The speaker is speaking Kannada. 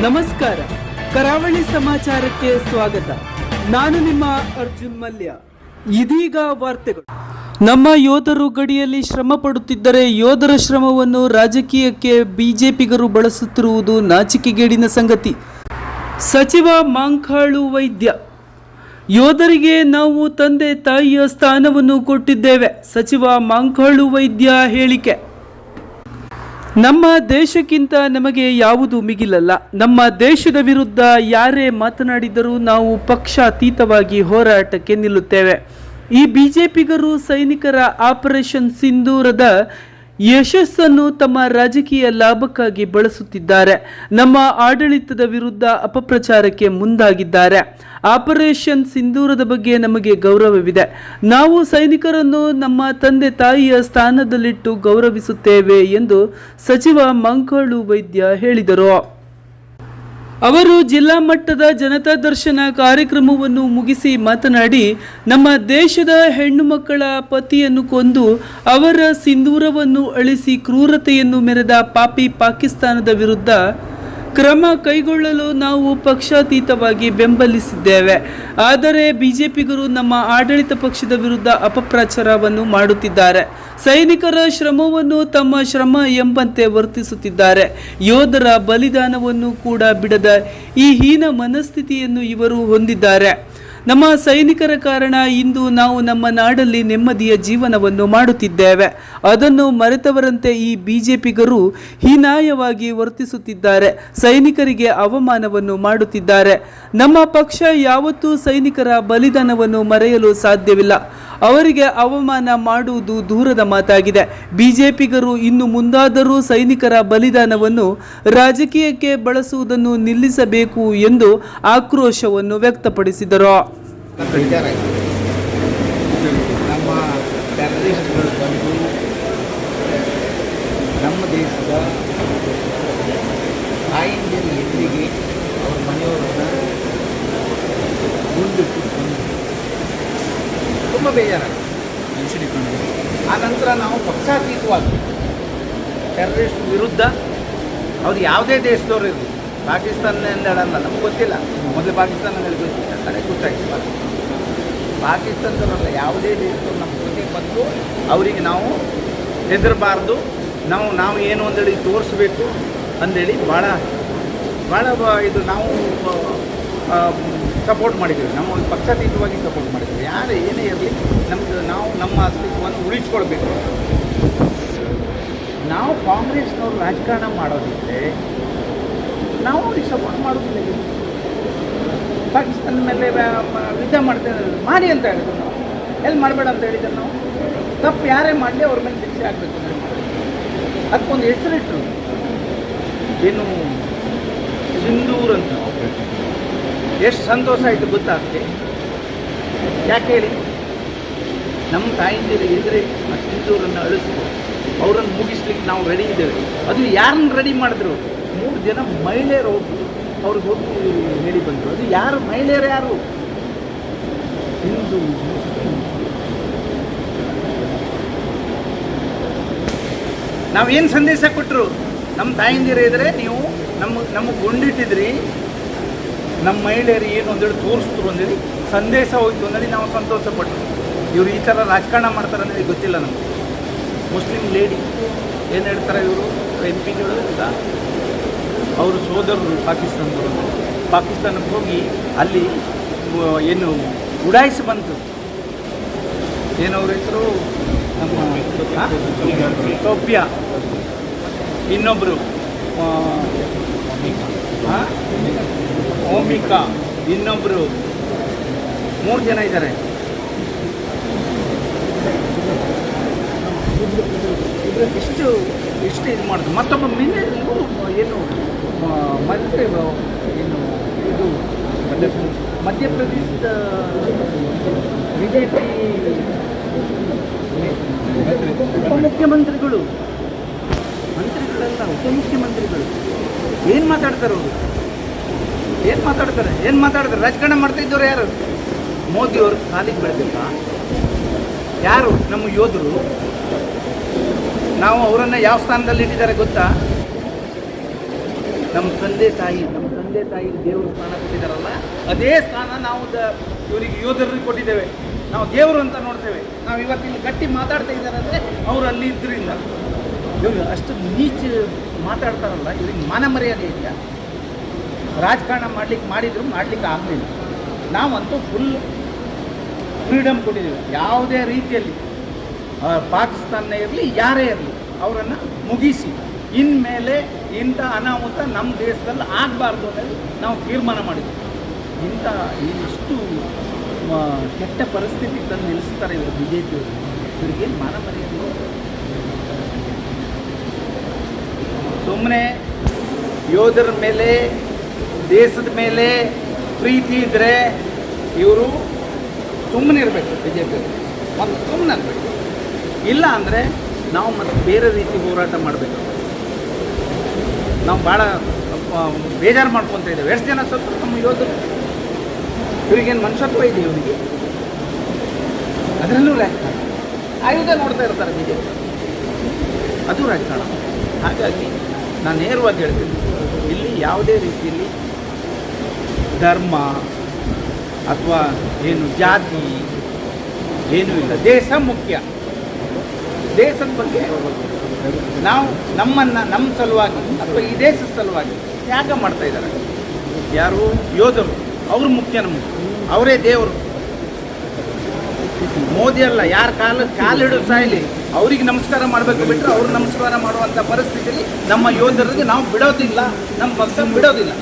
ನಮಸ್ಕಾರ. ಕರಾವಳಿ ಸಮಾಚಾರಕ್ಕೆ ಸ್ವಾಗತ. ನಾನು ನಿಮ್ಮ ಅರ್ಜುನ್ ಮಲ್ಯ. ಇದೀಗ ವಾರ್ತೆಗಳು. ನಮ್ಮ ಯೋಧರು ಗಡಿಯಲ್ಲಿ ಶ್ರಮ ಪಡುತ್ತಿದ್ದರೆ ಯೋಧರ ಶ್ರಮವನ್ನು ರಾಜಕೀಯಕ್ಕೆ ಬಿಜೆಪಿಗರು ಬಳಸುತ್ತಿರುವುದು ನಾಚಿಕೆಗೇಡಿನ ಸಂಗತಿ. ಸಚಿವ ಮಾಂಕಾಳು ವೈದ್ಯ. ಯೋಧರಿಗೆ ನಾವು ತಂದೆ ತಾಯಿಯ ಸ್ಥಾನವನ್ನು ಕೊಟ್ಟಿದ್ದೇವೆ, ಸಚಿವ ಮಾಂಕಾಳು ವೈದ್ಯ ಹೇಳಿಕೆ. ನಮ್ಮ ದೇಶಕ್ಕಿಂತ ನಮಗೆ ಯಾವುದು ಮಿಗಿಲಲ್ಲ. ನಮ್ಮ ದೇಶದ ವಿರುದ್ಧ ಯಾರೇ ಮಾತನಾಡಿದರೂ ನಾವು ಪಕ್ಷಾತೀತವಾಗಿ ಹೋರಾಟಕ್ಕೆ ನಿಲ್ಲುತ್ತೇವೆ. ಈ ಬಿಜೆಪಿಗರು ಸೈನಿಕರ ಆಪರೇಷನ್ ಸಿಂಧೂರದ ಯಶಸ್ಸನ್ನು ತಮ್ಮ ರಾಜಕೀಯ ಲಾಭಕ್ಕಾಗಿ ಬಳಸುತ್ತಿದ್ದಾರೆ. ನಮ್ಮ ಆಡಳಿತದ ವಿರುದ್ಧ ಅಪಪ್ರಚಾರಕ್ಕೆ ಮುಂದಾಗಿದ್ದಾರೆ. ಆಪರೇಷನ್ ಸಿಂಧೂರದ ಬಗ್ಗೆ ನಮಗೆ ಗೌರವವಿದೆ. ನಾವು ಸೈನಿಕರನ್ನು ನಮ್ಮ ತಂದೆ ತಾಯಿಯ ಸ್ಥಾನದಲ್ಲಿಟ್ಟು ಗೌರವಿಸುತ್ತೇವೆ ಎಂದು ಸಚಿವ ಮಂಕಳು ವೈದ್ಯ ಹೇಳಿದರು. ಅವರು ಜಿಲ್ಲಾ ಮಟ್ಟದ ಜನತಾ ದರ್ಶನ ಕಾರ್ಯಕ್ರಮವನ್ನು ಮುಗಿಸಿ ಮಾತನಾಡಿ, ನಮ್ಮ ದೇಶದ ಹೆಣ್ಣು ಮಕ್ಕಳ ಪತಿಯನ್ನು ಕೊಂದು ಅವರ ಸಿಂಧೂರವನ್ನು ಅಳಿಸಿ ಕ್ರೂರತೆಯನ್ನು ಮೆರೆದ ಪಾಪಿ ಪಾಕಿಸ್ತಾನದ ವಿರುದ್ಧ ಕ್ರಮ ಕೈಗೊಳ್ಳಲು ನಾವು ಪಕ್ಷಾತೀತವಾಗಿ ಬೆಂಬಲಿಸಿದ್ದೇವೆ. ಆದರೆ ಬಿಜೆಪಿಗರು ನಮ್ಮ ಆಡಳಿತ ಪಕ್ಷದ ವಿರುದ್ಧ ಅಪಪ್ರಚಾರವನ್ನು ಮಾಡುತ್ತಿದ್ದಾರೆ. ಸೈನಿಕರ ಶ್ರಮವನ್ನು ತಮ್ಮ ಶ್ರಮ ಎಂಬಂತೆ ವರ್ತಿಸುತ್ತಿದ್ದಾರೆ. ಯೋಧರ ಬಲಿದಾನವನ್ನು ಕೂಡ ಬಿಡದ ಈ ಹೀನ ಮನಸ್ಥಿತಿಯನ್ನು ಇವರು ಹೊಂದಿದ್ದಾರೆ. ನಮ್ಮ ಸೈನಿಕರ ಕಾರಣ ಇಂದು ನಾವು ನಮ್ಮ ನಾಡಲ್ಲಿ ನೆಮ್ಮದಿಯ ಜೀವನವನ್ನು ಮಾಡುತ್ತಿದ್ದೇವೆ. ಅದನ್ನು ಮರೆತವರಂತೆ ಈ ಬಿಜೆಪಿಗರು ಹೀನಾಯವಾಗಿ ವರ್ತಿಸುತ್ತಿದ್ದಾರೆ. ಸೈನಿಕರಿಗೆ ಅವಮಾನವನ್ನು ಮಾಡುತ್ತಿದ್ದಾರೆ. ನಮ್ಮ ಪಕ್ಷ ಯಾವತ್ತೂ ಸೈನಿಕರ ಬಲಿದಾನವನ್ನು ಮರೆಯಲು ಸಾಧ್ಯವಿಲ್ಲ. ಅವರಿಗೆ ಅವಮಾನ ಮಾಡುವುದು ದೂರದ ಮಾತಾಗಿದೆ. ಬಿಜೆಪಿಗರು ಇನ್ನು ಮುಂದಾದರೂ ಸೈನಿಕರ ಬಲಿದಾನವನ್ನು ರಾಜಕೀಯಕ್ಕೆ ಬಳಸುವುದನ್ನು ನಿಲ್ಲಿಸಬೇಕು ಎಂದು ಆಕ್ರೋಶವನ್ನು ವ್ಯಕ್ತಪಡಿಸಿದರು. ಇದೆ. ನಮ್ಮ ಟೆರರಿಸ್ಟ್ಗಳು ಬಂದು ನಮ್ಮ ದೇಶದ ತಾಯಿಂದಿರ ಎದುರಿಗೆ ಅವ್ರ ಮನೆಯವರನ್ನು ಮುಂದಿಟ್ಟು. ತುಂಬ ಬೇಜಾರಾಗಿದೆ ಆ ನಂತರ ನಾವು ಪಕ್ಷಾತೀತವಾಗಿ ಟೆರರಿಸ್ಟ್ ವಿರುದ್ಧ ಅವ್ರು ಯಾವುದೇ ದೇಶದವ್ರು ಇರಲಿ ಪಾಕಿಸ್ತಾನದಿಂದ ಅಲ್ಲ ನಮ್ಗೆ ಗೊತ್ತಿಲ್ಲ. ಮೊದಲು ಪಾಕಿಸ್ತಾನ ಕಡೆ ಗೊತ್ತಾಗಿಲ್ಲ ಪಾಕಿಸ್ತಾನದವರಲ್ಲ ಯಾವುದೇ ದೇಶದವ್ರು ನಮ್ಮ ಜೊತೆಗೆ ಬಂದು ಅವರಿಗೆ ನಾವು ಹೆದರಬಾರ್ದು. ನಾವು ನಾವು ಏನು ಅಂದೇಳಿ ತೋರಿಸ್ಬೇಕು ಅಂದೇಳಿ ಭಾಳ ಭಾಳ ಇದು ನಾವು ಸಪೋರ್ಟ್ ಮಾಡಿದ್ದೀವಿ. ನಮ್ಮ ಪಕ್ಷಾತೀತವಾಗಿ ಸಪೋರ್ಟ್ ಮಾಡಿದ್ದೀವಿ. ಯಾರು ಏನೇ ಇರಲಿ ನಮ್ಮದು ನಾವು ನಮ್ಮ ಅಸ್ತಿತ್ವವನ್ನು ಉಳಿಸ್ಕೊಳ್ಬೇಕು. ನಾವು ಕಾಂಗ್ರೆಸ್ನವರು ರಾಜಕಾರಣ ಮಾಡೋದಿದ್ರೆ ನಾವು ಅವ್ರಿಗೆ ಸಪೋರ್ಟ್ ಮಾಡೋದಿಲ್ಲ ಪಾಕಿಸ್ತಾನ ಮೇಲೆ ಯುದ್ಧ ಮಾಡ್ತೇವೆ ಮಾಡಿ ಅಂತ ಹೇಳಿದ್ರು ನಾವು. ಎಲ್ಲಿ ಮಾಡಬೇಡ ಅಂತ ಹೇಳಿದ್ರು ನಾವು. ತಪ್ಪು ಯಾರೇ ಮಾಡಲಿ ಅವ್ರ ಮೇಲೆ ಶಿಕ್ಷೆ ಆಗಬೇಕು ಅದಕ್ಕೊಂದು ಹೆಸರಿಟ್ಟರು ಏನು? ಸಿಂಧೂರ್ ಅಂತ. ಎಷ್ಟು ಸಂತೋಷ ಆಯಿತು ಗೊತ್ತಾಗುತ್ತೆ ಯಾಕೆ ಹೇಳಿ? ನಮ್ಮ ತಾಯಿಂದಿರು ಇದ್ರೆ ಆ ಸಿಂಧೂರನ್ನು ಅಳಿಸ್ಬೋದು ಅವರನ್ನು ಮುಗಿಸ್ಲಿಕ್ಕೆ ನಾವು ರೆಡಿ ಇದ್ದೇವೆ. ಅದು ಯಾರನ್ನು ರೆಡಿ ಮಾಡಿದ್ರು? ಮೂರು ಜನ ಮಹಿಳೆಯರು ಹೋಗಿ ಅವ್ರಿಗೆ ಹೋಗಿ ಹೇಳಿ ಬಂದರು. ಅದು ಯಾರು? ಮಹಿಳೆಯರು ಯಾರು? ಹಿಂದೂ ನಾವೇನು ಸಂದೇಶ ಕೊಟ್ಟರು ನಮ್ಮ ತಾಯಿಂದಿರ ಇದ್ರೆ ನೀವು ನಮ್ಮ ನಮಗೆ ಗುಂಡಿಟ್ಟಿದ್ರಿ. ನಮ್ಮ ಮಹಿಳೆಯರು ಏನು ಅಂದೇಳಿ ತೋರಿಸಿದ್ರು ಅಂದೇಳಿ ಸಂದೇಶ ಹೋಯ್ತು ಅಂದೇಳಿ ನಾವು ಸಂತೋಷ ಪಟ್ಟರು ಇವರು ಈ ಥರ ರಾಜಕಾರಣ ಮಾಡ್ತಾರೆ ಅಂದರೆ ಗೊತ್ತಿಲ್ಲ ನಮಗೆ. ಮುಸ್ಲಿಂ ಲೇಡಿ, ಏನು ಹೇಳ್ತಾರೆ ಇವರು? ಎಂ ಪಿಗಳು ಇಲ್ಲ. ಅವರು ಸೋದರರು ಪಾಕಿಸ್ತಾನದವರು. ಪಾಕಿಸ್ತಾನಕ್ಕೆ ಹೋಗಿ ಅಲ್ಲಿ ಏನು ಉಡಾಯಿಸಿ ಬಂತು. ಏನವ್ರ ಹೆಸರು? ನಮ್ಮ ಆ? ಸೌಫಿಯಾ ಇನ್ನೊಬ್ಬರು ಓಮಿಕಾ. ಇನ್ನೊಬ್ಬರು ಮೂರು ಜನ ಇದ್ದಾರೆ. ಇಷ್ಟು ಇಷ್ಟು ಇದು ಮಾಡಿದ್ರು. ಮತ್ತೊಬ್ಬ ಮಿನಿ ಏನು ಮತ್ತೆ ಏನು, ಇದು ಮಧ್ಯಪ್ರದೇಶದ ಬಿ ಜೆ ಪಿ ಉಪಮುಖ್ಯಮಂತ್ರಿಗಳು ಮಂತ್ರಿಗಳೆಲ್ಲ ಉಪಮುಖ್ಯಮಂತ್ರಿಗಳು ಏನು ಮಾತಾಡ್ತಾರೆ ಅವರು? ಏನು ಮಾತಾಡ್ತಾರೆ? ಏನು ಮಾತಾಡ್ತಾರೆ? ರಾಜಕಾರಣ ಮಾಡ್ತಾ ಇದ್ದವ್ರು ಯಾರು? ಮೋದಿಯವರು ಕಾಲಿಗೆ ಬೆಳೆದಿಲ್ಲ ಯಾರು? ನಮ್ಮ ಯೋಧರು. ನಾವು ಅವರನ್ನು ಯಾವ ಸ್ಥಾನದಲ್ಲಿ ಇಟ್ಟಿದ್ದಾರೆ ಗೊತ್ತಾ? ನಮ್ಮ ತಂದೆ ತಾಯಿ, ನಮ್ಮ ತಂದೆ ತಾಯಿ ದೇವರು ಸ್ಥಾನ ಕೊಟ್ಟಿದ್ದಾರಲ್ಲ, ಅದೇ ಸ್ಥಾನ ನಾವು ಇವರಿಗೆ ಯೋಧರಿಗೆ ಕೊಟ್ಟಿದ್ದೇವೆ. ನಾವು ದೇವರು ಅಂತ ನೋಡ್ತೇವೆ. ನಾವು ಇವತ್ತು ಇಲ್ಲಿ ಗಟ್ಟಿ ಮಾತಾಡ್ತಾ ಇದ್ದಾರೆ ಅಂದರೆ ಅವ್ರು ಅಲ್ಲಿ ಇದ್ರಿಂದ. ಇವರು ಅಷ್ಟು ನೀಚ ಮಾತಾಡ್ತಾರಲ್ಲ, ಇವ್ರಿಗೆ ಮಾನ ಮರ್ಯಾದೆ ಇಲ್ಲ. ರಾಜಕಾರಣ ಮಾಡ್ಲಿಕ್ಕೆ ಮಾಡಿದ್ರು, ಮಾಡ್ಲಿಕ್ಕೆ ಆಗಲಿಲ್ಲ. ನಾವಂತೂ ಫುಲ್ ಫ್ರೀಡಮ್ ಕೊಟ್ಟಿದ್ದೇವೆ. ಯಾವುದೇ ರೀತಿಯಲ್ಲಿ. ಆ, ಪಾಕಿಸ್ತಾನ ಇರಲಿ ಯಾರೇ ಇರಲಿ ಅವರನ್ನು ಮುಗಿಸಿ. ಇನ್ಮೇಲೆ ಇಂಥ ಅನಾಹುತ ನಮ್ಮ ದೇಶದಲ್ಲಿ ಆಗಬಾರ್ದು ಅನ್ನೋದು ನಾವು ತೀರ್ಮಾನ ಮಾಡಿದ್ವಿ. ಇಂಥ ಇಷ್ಟು ಕೆಟ್ಟ ಪರಿಸ್ಥಿತಿ ತಂದು ನಿಲ್ಲಿಸ್ತಾರೆ ಇವರು ಬಿ ಜೆ ಪಿಯವರು ಇವರಿಗೆ ಸುಮ್ಮನೆ ಯೋಧರ ಮೇಲೆ ದೇಶದ ಮೇಲೆ ಪ್ರೀತಿ ಇದ್ದರೆ ಇವರು ಸುಮ್ಮನೆ ಇರಬೇಕು ಬಿ ಜೆ ಪಿಯವರು ಸುಮ್ಮನೆ ಆಗಬೇಕು ಇಲ್ಲ ಅಂದರೆ ನಾವು ಮತ್ತೆ ಬೇರೆ ರೀತಿ ಹೋರಾಟ ಮಾಡಬೇಕು. ನಾವು ಭಾಳ ಬೇಜಾರು ಮಾಡ್ಕೊತ ಇದ್ದೇವೆ. ಎಷ್ಟು ಜನ ಸತ್ತು ನಮ್ಮ ಯೋಧರು ಇವ್ರಿಗೇನು ಮನುಷ್ಯತ್ವ ಇದೆ ಇವರಿಗೆ? ಅದರಲ್ಲೂ ರಾಜಕಾರಣ ಆಯುಧ ನೋಡ್ತಾ ಇರ್ತಾರೆ ಬಿ ಜೆ ಪಿ ಅದು ರಾಜಕಾರಣ. ಹಾಗಾಗಿ ನಾನು ನೇರವಾಗಿ ಹೇಳ್ತೀನಿ. ಇಲ್ಲಿ ಯಾವುದೇ ರೀತಿಯಲ್ಲಿ ಧರ್ಮ ಅಥವಾ ಏನು ಜಾತಿ, ಏನೂ ಇಲ್ಲ. ದೇಶ ಮುಖ್ಯ. ದೇಶದ ಬಗ್ಗೆ ನಾವು ನಮ್ಮನ್ನು ನಮ್ಮ ಸಲುವಾಗಿ ಅಥವಾ ಈ ದೇಶದ ಸಲುವಾಗಿ ತ್ಯಾಗ ಮಾಡ್ತಾ ಇದ್ದಾರೆ. ಯಾರು? ಯೋಧರು. ಅವರು ಮುಖ್ಯ ನಮಗೆ. ಅವರೇ ದೇವರು. ಮೋದಿ ಅಲ್ಲ, ಯಾರ ಕಾಲ, ಕಾಲು ಹಿಡಿದು ಸಾಯಲಿ ಅವ್ರಿಗೆ ನಮಸ್ಕಾರ ಮಾಡಬೇಕು ಬಿಟ್ಟರೆ ಅವ್ರು ನಮಸ್ಕಾರ ಮಾಡುವಂಥ ಪರಿಸ್ಥಿತಿಯಲ್ಲಿ ನಮ್ಮ ಯೋಧರಿಗೆ ನಾವು ಬಿಡೋದಿಲ್ಲ, ನಮ್ಮ ಪಕ್ಷ ಬಿಡೋದಿಲ್ಲ.